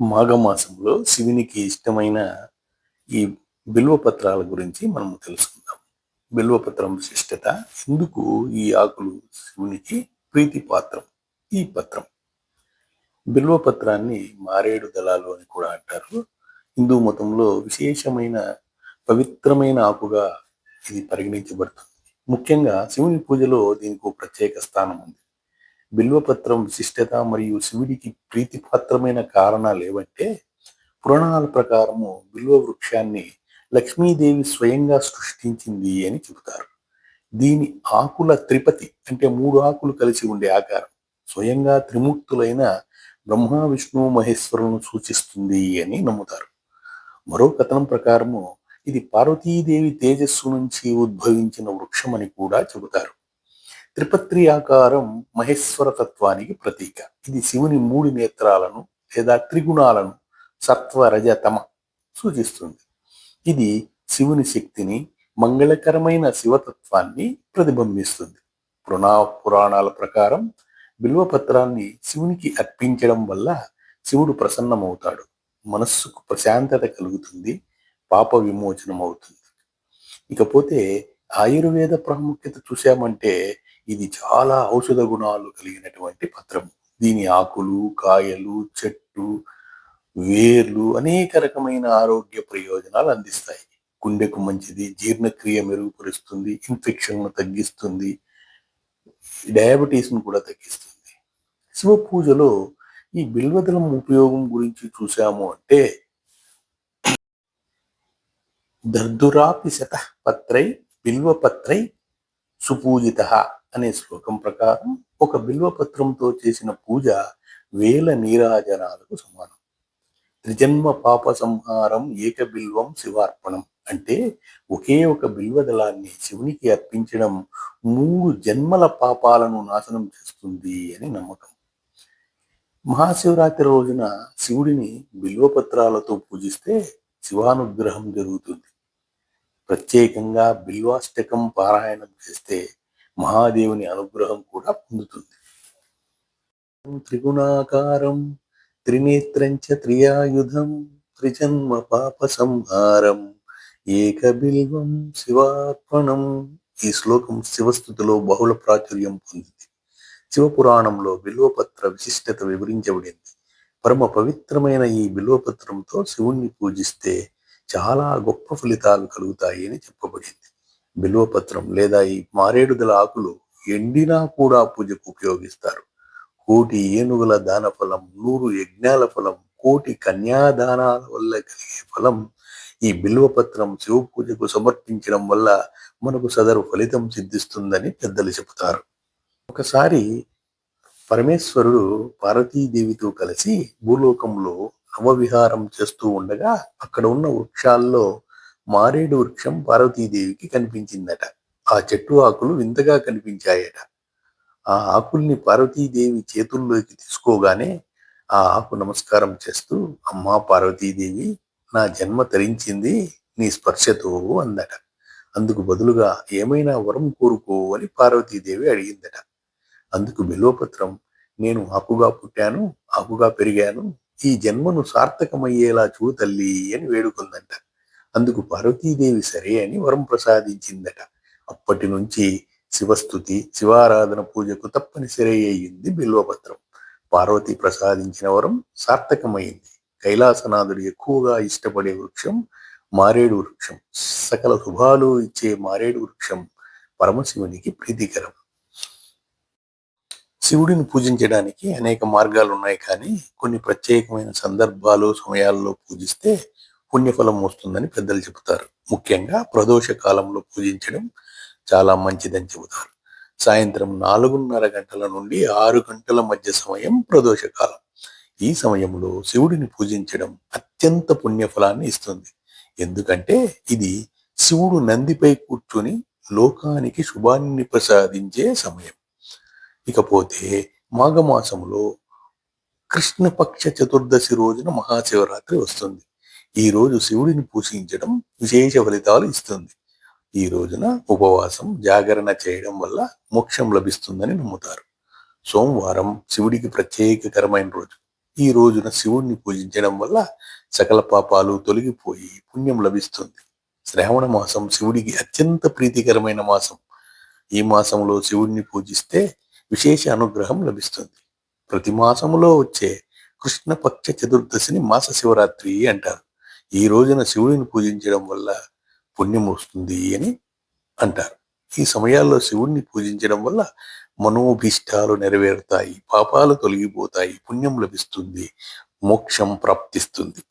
మాఘమాసంలో శివునికి ఇష్టమైన ఈ బిల్వపత్రాల గురించి మనం తెలుసుకుందాం. బిల్వపత్రం విశిష్టత ఎందుకు ఈ ఆకులు శివునికి ప్రీతి పాత్రం ఈ పత్రం. బిల్వపత్రాన్ని మారేడు దళాలు అని కూడా అంటారు. హిందూ మతంలో విశేషమైన పవిత్రమైన ఆకుగా ఇది పరిగణించబడుతుంది. ముఖ్యంగా శివుని పూజలో దీనికి ఒక ప్రత్యేక స్థానం ఉంది. బిల్వపత్రం విశిష్టత మరియు శివుడికి ప్రీతిపాత్రమైన కారణాలు ఏవంటే పురాణాల ప్రకారము బిల్వ వృక్షాన్ని లక్ష్మీదేవి స్వయంగా సృష్టించింది అని చెబుతారు. దీని ఆకుల త్రిపతి అంటే మూడు ఆకులు కలిసి ఉండే ఆకారం స్వయంగా త్రిమూర్తులైన బ్రహ్మ విష్ణు మహేశ్వరులను సూచిస్తుంది అని నమ్ముతారు. మరో కథనం ప్రకారము ఇది పార్వతీదేవి తేజస్సు నుంచి ఉద్భవించిన వృక్షమని కూడా చెబుతారు. త్రిపత్రి ఆకారం మహేశ్వర తత్వానికి ప్రతీక. ఇది శివుని మూడు నేత్రాలను లేదా త్రిగుణాలను సత్వ తమ సూచిస్తుంది. ఇది శివుని శక్తిని మంగళకరమైన శివతత్వాన్ని ప్రతిబింబిస్తుంది. పురాణ పురాణాల ప్రకారం బిల్వపత్రాన్ని శివునికి అర్పించడం వల్ల శివుడు ప్రసన్నమవుతాడు. మనస్సుకు ప్రశాంతత కలుగుతుంది పాప విమోచనం అవుతుంది ఇకపోతే ఆయుర్వేద ప్రాముఖ్యత చూశామంటే ఇది చాలా ఔషధ గుణాలు కలిగినటువంటి పత్రం దీని ఆకులు కాయలు చెట్టు వేర్లు అనేక రకమైన ఆరోగ్య ప్రయోజనాలు అందిస్తాయి. గుండెకు మంచిది జీర్ణక్రియ మెరుగుపరుస్తుంది ఇన్ఫెక్షన్ను తగ్గిస్తుంది డయాబెటీస్ను కూడా తగ్గిస్తుంది. శివ పూజలో ఈ బిల్వదలం ఉపయోగం గురించి చూసాము అంటే దర్దురాపి శత పత్రై బిల్వపత్రై సుపూజిత అనే శ్లోకం ప్రకారం ఒక బిల్వపత్రంతో చేసిన పూజ వేల నీరాజనాలకు సమానం. త్రిజన్మ పాప సంహారం ఏక బిల్వం శివార్పణం అంటే ఒకే ఒక బిల్వదళాన్ని శివునికి అర్పించడం మూడు జన్మల పాపాలను నాశనం చేస్తుంది అని నమ్మకం. మహాశివరాత్రి రోజున శివుడిని బిల్వపత్రాలతో పూజిస్తే శివానుగ్రహం జరుగుతుంది. ప్రత్యేకంగా బిల్వాష్టకం పారాయణం చేస్తే మహాదేవుని అనుగ్రహం కూడా పొందుతుంది. త్రిగుణాకారం త్రినేత్రంచ త్రియాయుధం త్రిజన్మ పాప సంహారం ఏక బిల్వం శివార్పణం. ఈ శ్లోకం శివస్థుతిలో బహుళ ప్రాచుర్యం పొందింది. శివపురాణంలో బిల్వపత్ర విశిష్టత వివరించబడింది. పరమ పవిత్రమైన ఈ బిల్వపత్రంతో శివుణ్ణి పూజిస్తే చాలా గొప్ప ఫలితాలు కలుగుతాయి అని చెప్పబడింది. బిల్వపత్రం లేదా ఈ మారేడుదల ఆకులు ఎండినా కూడా పూజకు ఉపయోగిస్తారు. కోటి ఏనుగుల దాన ఫలం నూరు యజ్ఞాల ఫలం కోటి కన్యాదానాల వల్ల కలిగే ఫలం ఈ బిల్వపత్రం శివ పూజకు సమర్పించడం వల్ల మనకు సదరు ఫలితం సిద్ధిస్తుందని పెద్దలు చెబుతారు. ఒకసారి పరమేశ్వరుడు పార్వతీదేవితో కలిసి భూలోకంలో నవవిహారం చేస్తూ ఉండగా అక్కడ ఉన్న వృక్షాల్లో మారేడు వృక్షం పార్వతీదేవికి కనిపించిందట. ఆ చెట్టు ఆకులు వింతగా కనిపించాయట. ఆ ఆకుల్ని పార్వతీదేవి చేతుల్లోకి తీసుకోగానే ఆ ఆకు నమస్కారం చేస్తూ అమ్మా పార్వతీదేవి నా జన్మ తరించింది నీ స్పర్శతో అందట. అందుకు బదులుగా ఏమైనా వరం కోరుకో అని పార్వతీదేవి అడిగిందట. అందుకు బిల్వపత్రం నేను ఆకుగా పుట్టాను ఆకుగా పెరిగాను ఈ జన్మను సార్థకమయ్యేలా చూ తల్లి అని వేడుకుందంట. అందుకు పార్వతీదేవి సరే అని వరం ప్రసాదించిందట. అప్పటి నుంచి శివస్థుతి శివారాధన పూజకు తప్పనిసరి అయ్యింది బిల్వపత్రం. పార్వతి ప్రసాదించిన వరం సార్థకమైంది. కైలాసనాథుడు ఎక్కువగా ఇష్టపడే వృక్షం మారేడు వృక్షం. సకల శుభాలు ఇచ్చే మారేడు వృక్షం పరమశివునికి ప్రీతికరం. శివుడిని పూజించడానికి అనేక మార్గాలు ఉన్నాయి కానీ కొన్ని ప్రత్యేకమైన సందర్భాలు సమయాల్లో పూజిస్తే పుణ్యఫలం వస్తుందని పెద్దలు చెబుతారు. ముఖ్యంగా ప్రదోష కాలంలో పూజించడం చాలా మంచిదని చెబుతారు. సాయంత్రం నాలుగున్నర గంటల నుండి ఆరు గంటల మధ్య సమయం ప్రదోష కాలం. ఈ సమయంలో శివుడిని పూజించడం అత్యంత పుణ్యఫలాన్ని ఇస్తుంది. ఎందుకంటే ఇది శివుడు నందిపై కూర్చుని లోకానికి శుభాన్ని ప్రసాదించే సమయం. ఇకపోతే మాఘమాసంలో కృష్ణపక్ష చతుర్దశి రోజున మహాశివరాత్రి వస్తుంది. ఈ రోజు శివుడిని పూజించడం విశేష ఫలితాలు ఇస్తుంది. ఈ రోజున ఉపవాసం జాగరణ చేయడం వల్ల మోక్షం లభిస్తుందని నమ్ముతారు. సోమవారం శివుడికి ప్రత్యేకకరమైన రోజు. ఈ రోజున శివుడిని పూజించడం వల్ల సకల పాపాలు తొలగిపోయి పుణ్యం లభిస్తుంది. శ్రావణ మాసం శివుడికి అత్యంత ప్రీతికరమైన మాసం. ఈ మాసంలో శివుడిని పూజిస్తే విశేష అనుగ్రహం లభిస్తుంది. ప్రతి మాసములో వచ్చే కృష్ణపక్ష చతుర్దశిని మాస శివరాత్రి అంటారు. ఈ రోజున శివుడిని పూజించడం వల్ల పుణ్యం వస్తుంది అని అంటారు. ఈ సమయాల్లో శివుణ్ణి పూజించడం వల్ల మనోభీష్టాలు నెరవేరుతాయి పాపాలు తొలగిపోతాయి పుణ్యం లభిస్తుంది మోక్షం ప్రాప్తిస్తుంది.